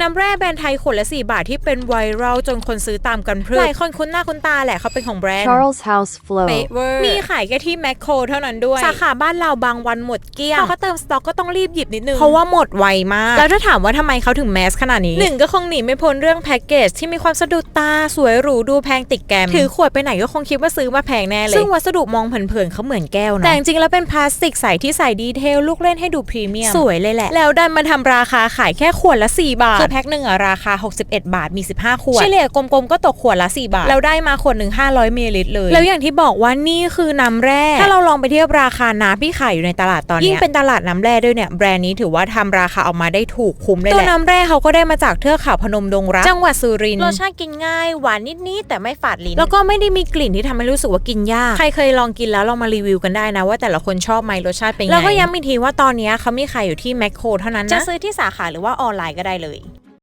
น้ำแร่แบรนด์ไทยขวดละ 4 บาทที่เป็นไวรัลจนคนซื้อตามกันพรึบหลายคนคุ้นหน้าคุ้นตาแหละเขาเป็นของแบรนด์ Charles House Flow เป๊ะเวอร์มีขายแค่ที่แมคโครเท่านั้นด้วย สาขาบ้านเราบางวันหมดเกลี้ยงพอเขาเติมสต็อกก็ต้องรีบหยิบนิดนึง เพราะว่าหมดไวมาก แล้วถ้าถามว่าทำไมเขาถึงแมสขนาดนี้หนึ่งก็คงหนีไม่พ้นเรื่องแพ็กเกจที่มีความสะดุดตาสวยหรูดูแพงติดแกมถือขวดไปไหนก็คงคิดว่าซื้อมาแพงแน่เลยซึ่งวัสดุมองเผินๆเขาเหมือนแก้วนะแต่จริงๆแล้วเป็นพลาสติกใสที่ใส่ดีเทลลูกเล่นให้ดูพรีเมียมสวยเลยแหละแล้วดันมาทำราคาขายแค่ขวดละ 4 บาทคือแพ็คหนึ่งอะราคา 61 บาทมี 15 ขวดเฉลี่ยกลมๆก็ตกขวดละ 4 บาทแล้วได้มาขวดหนึ่ง500มิลลิลิตรเลย แล้วอย่างที่บอกว่านี่คือน้ำแร่ถ้าเราลองไปเทียบราคาน้ำที่ขายอยู่ในตลาดตอนเนี้ยยิ่งเป็นตลาดน้ำแร่ด้วยเนี่ยแบรนด์นี้ถือว่าทำราคาออกมาได้ถูกคุ้มเลยแหละตัวน้ำแร่เขาก็ได้มาจากเทือกเขาพนมดงรักจังหวัดสุรินทร์รสชาติกินง่ายหวานนิดๆแต่ไม่ฝาดลิ้นแล้วก็ไม่ได้มีกลิ่นที่ทำให้รู้สึกว่ากินยากใครเคยลองกินแล้วลองมารีวิวกันได้นะ ว่าแต่ละคนชอบไหมรสชาติเป็นไงแล้วก็ย้ำอีกทีว่าตอนเนี้ยเขามีขายอยู่ที่แมคโครเท่านั้นนะจะซื้อที่สาขาหรือว่าออนไลน์ก็ได้เลย